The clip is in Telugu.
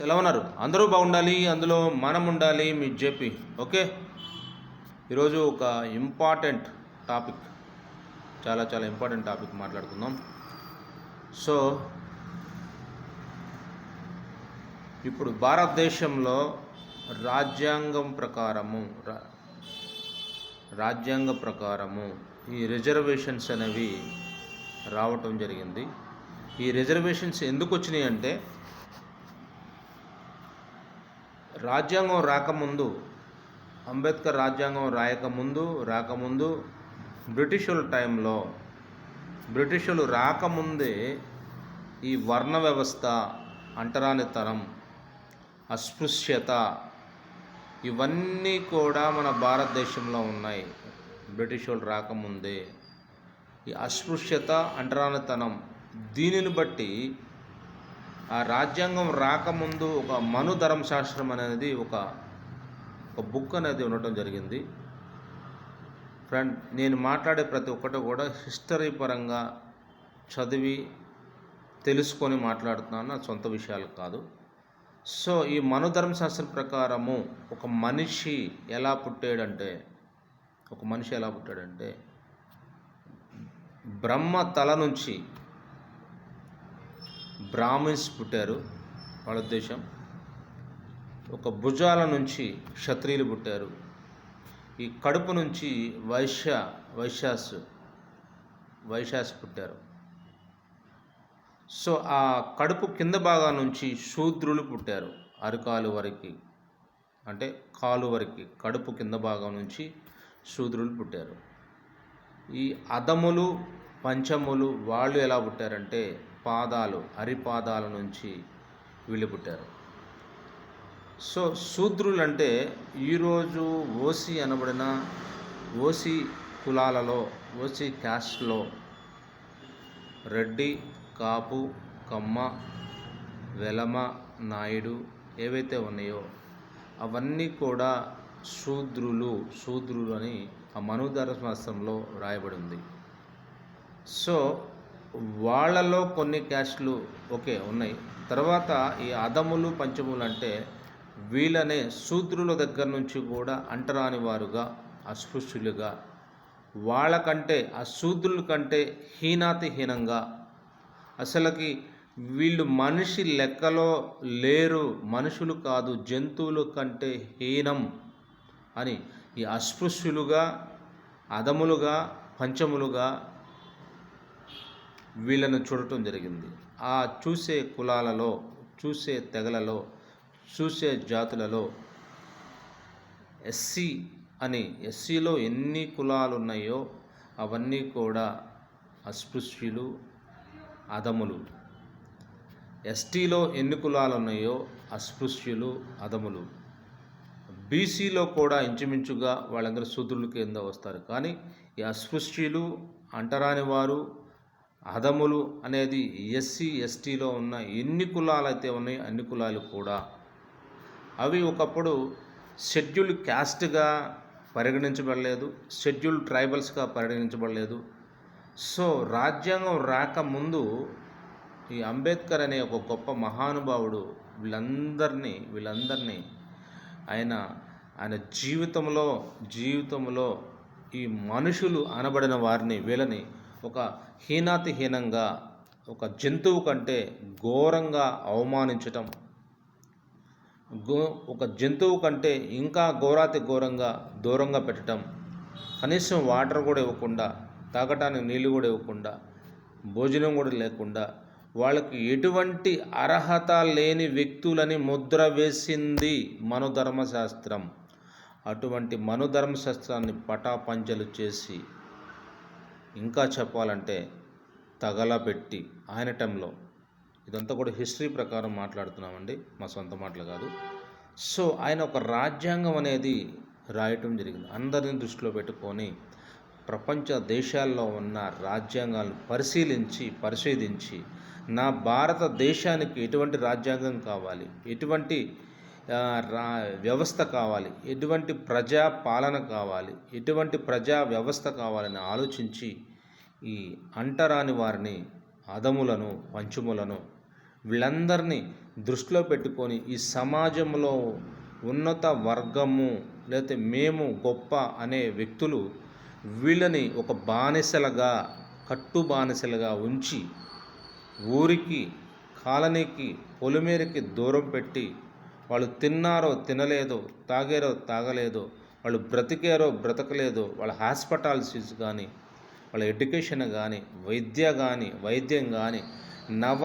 ఎలా ఉన్నారు అందరూ బాగుండాలి అందులో మనం ఉండాలి మీ జేపీ. ఓకే? ఈరోజు ఒక ఇంపార్టెంట్ టాపిక్. చాలా చాలా ఇంపార్టెంట్ టాపిక్ మాట్లాడుకుందాం. సో ఇప్పుడు భారతదేశంలో రాజ్యాంగం ప్రకారము రా- రాజ్యాంగ ప్రకారము ఈ రిజర్వేషన్స్ అనేవి రావటం జరిగింది. ఈ రిజర్వేషన్స్ ఎందుకు వచ్చినాయి అంటే రాజ్యాంగం రాకముందు అంబేద్కర్ రాజ్యాంగం రాయకముందు రాకముందు బ్రిటిషుల టైంలో బ్రిటిషులు రాకముందే ఈ వర్ణ వ్యవస్థ అంటరానితనం అస్పృశ్యత ఇవన్నీ కూడా మన భారతదేశంలో ఉన్నాయి. బ్రిటిష్ వాళ్ళు రాకముందే ఈ అస్పృశ్యత అంటరానితనం దీనిని బట్టి ఆ రాజ్యాంగం రాకముందు ఒక మను ధర్మశాస్త్రం అనేది ఒక ఒక బుక్ అనేది ఉండటం జరిగింది. ఫ్రెండ్ నేను మాట్లాడే ప్రతి ఒక్కటి కూడా హిస్టరీ పరంగా చదివి తెలుసుకొని మాట్లాడుతున్నాను. నా సొంత విషయాలు కాదు. సో ఈ మనోధర్మశాస్త్రం ప్రకారము ఒక మనిషి ఎలా పుట్టాడంటే ఒక మనిషి ఎలా పుట్టాడంటే బ్రహ్మ తల నుంచి బ్రాహ్మిన్స్ పుట్టారు వాళ్ళ ఉద్దేశం. ఒక భుజాల నుంచి క్షత్రియులు పుట్టారు. ఈ కడుపు నుంచి వైశ్య వైశ్యాస్ వైశ్యాస్ పుట్టారు. సో ఆ కడుపు కింద భాగం నుంచి శూద్రులు పుట్టారు అరికాలు వరకు. అంటే కాలు వరకు కడుపు కింద భాగం నుంచి శూద్రులు పుట్టారు. ఈ అదములు పంచములు వాళ్ళు ఎలా పుట్టారంటే పాదాలు హరిపాదాల నుంచి వీళ్ళు పుట్టారు. సో శూద్రులు అంటే ఈరోజు ఓసి అనబడిన ఓసి కులాలలో ఓసి క్యాస్ట్లో రెడ్డి కాపు కమ్మ వెలమ నాయుడు ఏవైతే ఉన్నాయో అవన్నీ కూడా శూద్రులు శూద్రులు అని ఆ మనుధర శాస్త్రంలో రాయబడి ఉంది. సో వాళ్ళలో కొన్ని క్యాస్ట్లు ఓకే ఉన్నాయి. తర్వాత ఈ అదములు పంచములు అంటే వీళ్ళనే శూద్రుల దగ్గర నుంచి కూడా అంటరాని వారుగా అస్పృశ్యులుగా వాళ్ళకంటే ఆ శూద్రుల కంటే హీనాతిహీనంగా. అసలుకి వీళ్ళు మనిషి లెక్కలో లేరు మనుషులు కాదు జంతువుల కంటే హీనం అని ఈ అస్పృశ్యులుగా అదములుగా పంచములుగా వీళ్ళను చూడటం జరిగింది. ఆ చూసే కులాలలో చూసే తెగలలో చూసే జాతులలో ఎస్సీ అని ఎస్సీలో ఎన్ని కులాలు ఉన్నాయో అవన్నీ కూడా అస్పృశ్యులు అదములు ఎస్టీలో ఎన్ని కులాలు ఉన్నాయో అస్పృశ్యులు అదములు బీసీలో కూడా ఇంచుమించుగా వాళ్ళందరూ శూద్రుల కింద వస్తారు. కానీ ఈ అస్పృశ్యులు అంటరాని వారు అదములు అనేది ఎస్సీ ఎస్టీలో ఉన్న ఎన్ని కులాలు అయితే ఉన్నాయి అన్ని కులాలు కూడా. అవి ఒకప్పుడు షెడ్యూల్ క్యాస్ట్గా పరిగణించబడలేదు షెడ్యూల్ ట్రైబల్స్గా పరిగణించబడలేదు. సో రాజ్యాంగం రాకముందు ఈ అంబేద్కర్ అనే ఒక గొప్ప మహానుభావుడు వీళ్ళందరినీ వీళ్ళందరినీ ఆయన ఆయన జీవితంలో జీవితంలో ఈ మనుషులు అనబడిన వారిని వీళ్ళని ఒక హీనాతిహీనంగా ఒక జంతువు కంటే ఘోరంగా అవమానించటం. గో ఒక జంతువు కంటే ఇంకా ఘోరాతి ఘోరంగా దూరంగా పెట్టడం కనీసం వాటర్ కూడా ఇవ్వకుండా తాగటానికి నీళ్ళు కూడా ఇవ్వకుండా భోజనం కూడా లేకుండా వాళ్ళకి ఎటువంటి అర్హత లేని వ్యక్తులని ముద్ర వేసింది మనుధర్మశాస్త్రం. అటువంటి మనుధర్మశాస్త్రాన్ని పటాపంచలు చేసి ఇంకా చెప్పాలంటే తగలబెట్టి ఆయన టైంలో ఇదంతా కూడా హిస్టరీ ప్రకారం మాట్లాడుతున్నామండి మా సొంత మాటలు కాదు. సో ఆయన ఒక రాజ్యాంగం అనేది రాయటం జరిగింది. అందరిని దృష్టిలో పెట్టుకొని ప్రపంచ దేశాల్లో ఉన్న రాజ్యాంగాలను పరిశీలించి పరిశోధించి నా భారతదేశానికి ఎటువంటి రాజ్యాంగం కావాలి ఎటువంటి రా వ్యవస్థ కావాలి ఎటువంటి ప్రజా పాలన కావాలి ఎటువంటి ప్రజా వ్యవస్థ కావాలని ఆలోచించి ఈ అంటరాని వారిని అదములను పంచుములను వీళ్ళందరినీ దృష్టిలో పెట్టుకొని ఈ సమాజంలో ఉన్నత వర్గము లేకపోతే మేము గొప్ప అనే వ్యక్తులు వీళ్ళని ఒక బానిసలుగా కట్టు బానిసలుగా ఉంచి ఊరికి కాలనీకి పొలిమేరకి దూరం పెట్టి వాళ్ళు తిన్నారో తినలేదో తాగారో తాగలేదో వాళ్ళు బ్రతికారో బ్రతకలేదో వాళ్ళ హాస్పిటాలిటీస్ కానీ వాళ్ళ ఎడ్యుకేషన్ కానీ వైద్య కానీ వైద్యం కానీ నవ